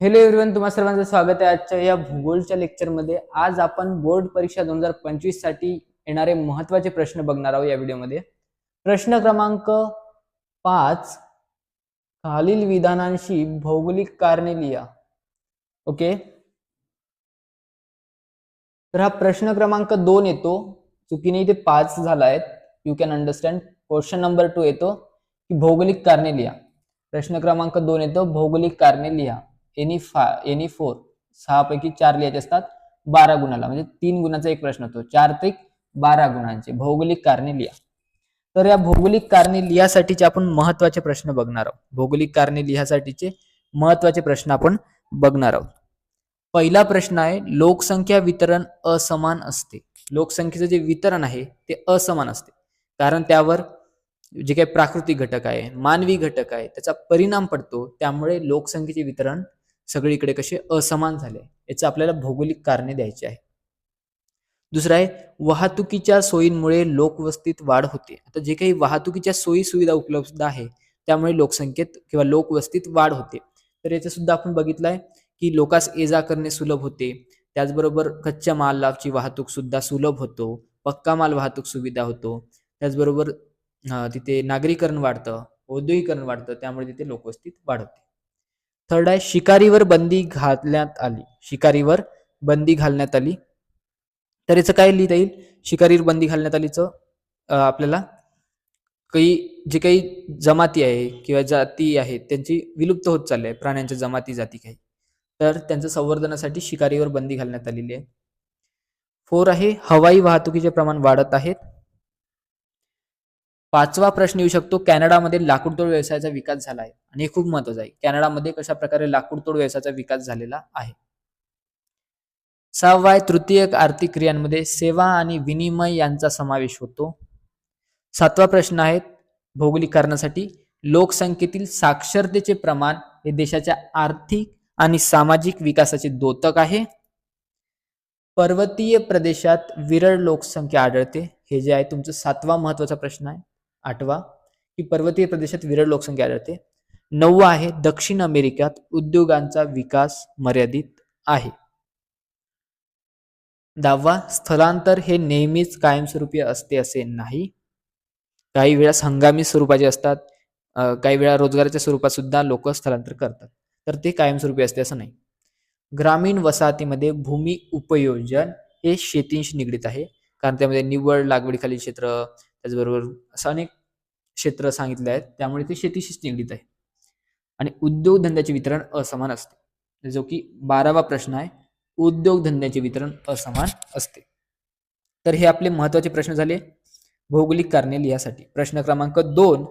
Hello everyone तुम्हा सर्वांचं स्वागत आहे आजच्या या भूगोलच्या लेक्चरमध्ये आज आपण बोर्ड परीक्षा दोन हजार पंचवीससाठी येणारे महत्त्वाचे प्रश्न बघणार आहोत या व्हिडिओमध्ये प्रश्न क्रमांक पाच खालील विधानांशी भौगोलिक कारणे लिहा. ओके तर हा प्रश्न क्रमांक दोन येतो. चुकीने इथे पाच झाला आहे you can understand question number two येतो. की भौगोलिक कारणे लिहा. प्रश्न क्रमांक दोन येतो. भौगोलिक कारणे लिहा. एनी फा एनी फोर सहापैकी चार लिहायचे असतात बारा गुणाला. म्हणजे तीन गुणाचा एक प्रश्न होतो. चार ते बारा गुणांचे. भौगोलिक कारणे लिहा. तर या भौगोलिक कारणे लिहासाठीचे आपण महत्त्वाचे प्रश्न बघणार आहोत. भौगोलिक कारणे लिहासाठीचे महत्त्वाचे प्रश्न आपण बघणार आहोत. पहिला प्रश्न आहे लोकसंख्या वितरण असमान असते. लोकसंख्येचं जे वितरण आहे ते असमान असते. कारण त्यावर जे काही प्राकृतिक घटक आहे मानवी घटक आहे त्याचा परिणाम पडतो. त्यामुळे लोकसंख्येचे वितरण सगळीकडे कसे असमान झाले याचं आपल्याला भौगोलिक कारणे द्यायची आहे दुसरं आहे वाहतुकीच्या सोयींमुळे लोकवस्तीत वाढ होते. आता जे काही वाहतुकीच्या सोयी सुविधा उपलब्ध आहे त्यामुळे लोकसंख्येत किंवा लोकवस्तीत वाढ होते. तर याचं सुद्धा आपण बघितलं आहे की लोकास ये जा करणे सुलभ होते. त्याचबरोबर कच्च्या मालाची वाहतूक सुद्धा सुलभ होतो. पक्का माल वाहतूक सुविधा होतो. त्याचबरोबर तिथे नागरीकरण वाढतं औद्योगिकरण वाढतं त्यामुळे तिथे लोकवस्तीत वाढ होते. थर्ड आहे शिकारीवर बंदी घालण्यात आली. शिकारीवर बंदी घालण्यात आली. तर याचं काय लिहिता येईल? शिकारीवर बंदी घालण्यात आलीचं आपल्याला काही जे काही जमाती आहे किंवा जाती आहेत त्यांची विलुप्त होत चालली आहे. प्राण्यांच्या जमाती जाती काही. तर त्यांचं संवर्धनासाठी शिकारीवर बंदी घालण्यात आलेली आहे. फोर आहे हवाई वाहतुकीचे प्रमाण वाढत आहेत. पाचवा प्रश्न येऊ शकतो कॅनडामध्ये लाकूडतोड व्यवसायाचा विकास झाला आहे. आणि हे खूप महत्वाचं आहे. कॅनडामध्ये कशा प्रकारे लाकूडतोड व्यवसायाचा विकास झालेला आहे? सहावा आहे तृतीयक आर्थिक क्रियांमध्ये सेवा आणि विनिमय यांचा समावेश होतो. सातवा प्रश्न आहे भौगोलिक कारणासाठी लोकसंख्येतील साक्षरतेचे प्रमाण हे देशाच्या आर्थिक आणि सामाजिक विकासाचे द्योतक आहे. पर्वतीय प्रदेशात विरळ लोकसंख्या आढळते. हे जे आहे तुमचं सातवा महत्त्वाचा प्रश्न आहे. आठवा की पर्वतीय प्रदेशात विरळ लोकसंख्या आढळते. नववा आहे दक्षिण अमेरिकेत उद्योगांचा विकास मर्यादित आहे. दहावा स्थलांतर हे नेहमीच कायमस्वरूपी असते असे नाही. काही वेळा हंगामी स्वरूपाचे असतात काही वेळा रोजगाराच्या स्वरूपात सुद्धा लोक स्थलांतर करतात. तर ते कायमस्वरूपी असते असं नाही. ग्रामीण वसाहतीमध्ये भूमी उपयोजन हे शेतींशी निगडीत आहे. कारण त्यामध्ये निवड लागवडीखालील क्षेत्र त्याचबरोबर असं अनेक क्षेत्र सांगितले आहेत त्यामुळे ते शेतीशीच निगडीत आहे. आणि उद्योगधंद्याचे वितरण असमान असते. म्हणजे जो की बारावा प्रश्न आहे उद्योगधंद्याचे वितरण असमान असते. तर हे आपले महत्त्वाचे प्रश्न झाले. भौगोलिक कारणे लिहासाठी प्रश्न क्रमांक दोन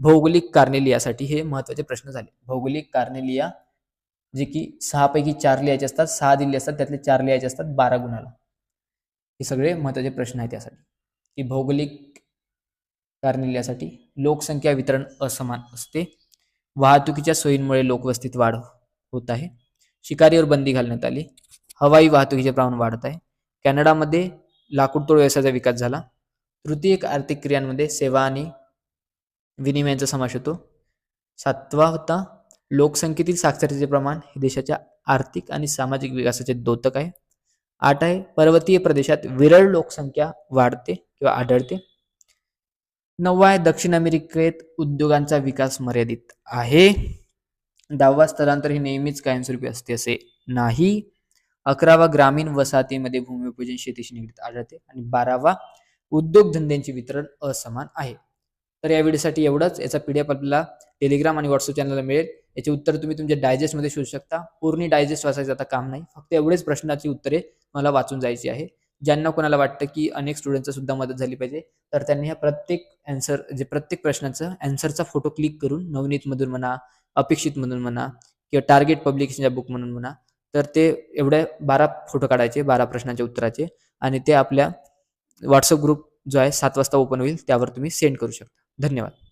भौगोलिक कारणे लिहासाठी हे महत्त्वाचे प्रश्न झाले. भौगोलिक कारणे लिहा जे की सहा पैकी चार लिहायचे असतात सहा दिले असतात त्यातले चार लिहायचे असतात बारा गुणाला. हे सगळे महत्त्वाचे प्रश्न आहेत त्यासाठी की भौगोलिक कारणे लोकसंख्या वितरण असमान असते. वाहतुकीच्या सोयींमुळे लोकवस्तीत वाढ होत आहे. शिकारीवर बंदी घालण्यात आली. हवाई वाहतुकीचे प्रमाण वाढत आहे. कॅनडामध्ये लाकूडतोड व्यवसायाचा विकास झाला. तृतीयक आर्थिक क्रियांमध्ये सेवा आणि विनिमयांचा समावेश होतो. सातवा होता लोकसंख्येतील साक्षरतेचे प्रमाण हे देशाच्या आर्थिक आणि सामाजिक विकासाचे द्योतक आहे. आठ आहे पर्वतीय प्रदेशात विरळ लोकसंख्या वाढते किंवा आढळते. नववा आहे दक्षिण अमेरिकेत उद्योगांचा विकास मर्यादित आहे. दहावा स्थलांतर हे नेहमीच कायमस्वरूपी असते असे नाही. अकरावा ग्रामीण वसाहतीमध्ये भूमिपूजन शेतीशी निगडीत आढळते आणि बारावा उद्योगधंद्यांचे वितरण असमान आहे. तर या व्हिडिओसाठी एवढंच. याचा पीडीएफ आपल्याला टेलिग्राम आणि व्हॉट्सअप चॅनलला मिळेल. याचे उत्तर तुम्ही तुमच्या डायजेस्टमध्ये शोधू शकता. पूर्ण डायजेस्ट वाचायचं आता काम नाही. फक्त एवढेच प्रश्नाची उत्तरे मला वाचून जायची आहे. ज्यांना कोणाला वाटतं की अनेक स्टुडंटचं सुद्धा मदत झाली पाहिजे तर त्यांनी ह्या प्रत्येक अँसर जे म्हणजे प्रत्येक प्रश्नाचं अँसरचा फोटो क्लिक करून नवनीतमधून म्हणा अपेक्षितमधून म्हणा किंवा टार्गेट पब्लिकेशनच्या बुक म्हणून म्हणा तर ते एवढे बारा फोटो काढायचे बारा प्रश्नांच्या उत्तराचे आणि ते आपल्या व्हॉट्सअप ग्रुप जो आहे सात वाजता ओपन होईल त्यावर तुम्ही सेंड करू शकता. धन्यवाद.